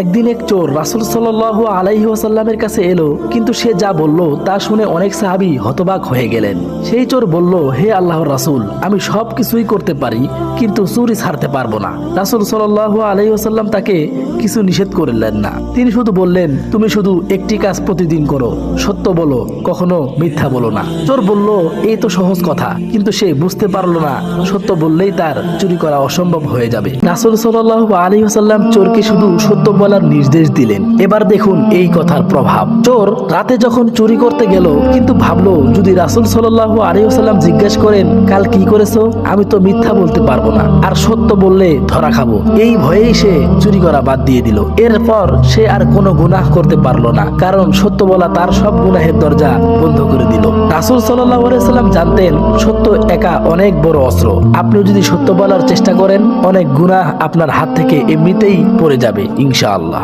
একদিন এক চোর রাসুল সাল আলাইহি ওয়াসাল্লামের কাছে এলো, কিন্তু সে যা বলল তা শুনে অনেক সাহাবি হতবাক হয়ে গেলেন। সেই চোর বলল, হে আল্লাহর রাসুল, আমি সব কিছুই করতে পারি, কিন্তু চুরি ছাড়তে পারব না। রাসুল সাল আলাইহি ওয়াসাল্লাম তাকে কিছু নিষেধ করলেন না। তিনি শুধু বললেন, তুমি শুধু একটি কাজ প্রতিদিন করো, সত্য বলো, কখনো মিথ্যা বলো না। চোর বলল এই তো সহজ কথা, কিন্তু সে বুঝতে পারল না, সত্য বললেই তার চুরি করা অসম্ভব হয়ে যাবে। রাসুল সাল্লাহ আলী হাসাল্লাম চোরকে শুধু সত্য বলার নির্দেশ দিলেন। এবার দেখুন এই কথার প্রভাব। চোর রাতে যখন চুরি করতে গেল, কিন্তু ভাবলো, যদি রাসুল সাল্লাহ আলী হাসাল্লাম জিজ্ঞেস করেন, কাল কি করেছ? আমি তো মিথ্যা বলতে পারব না। আর সত্য বললে, ধরা খাব। এই ভয়েই সে চুরি করা বাদ দিয়ে দিল। এরপর সে আর কোনো গুনাহ করতে পারল না, কারণ সত্য বলা তার সব গুনাহের দরজা বন্ধ করে দিল। রাসুল সাল্লাম জানতেন, সত্য একা অনেক বড় অস্ত্র। আপনি যদি সত্য বলার চেষ্টা করেন, অনেক গুনাহ আপনার হাত থেকে এমনিতেই পড়ে যাবে Allah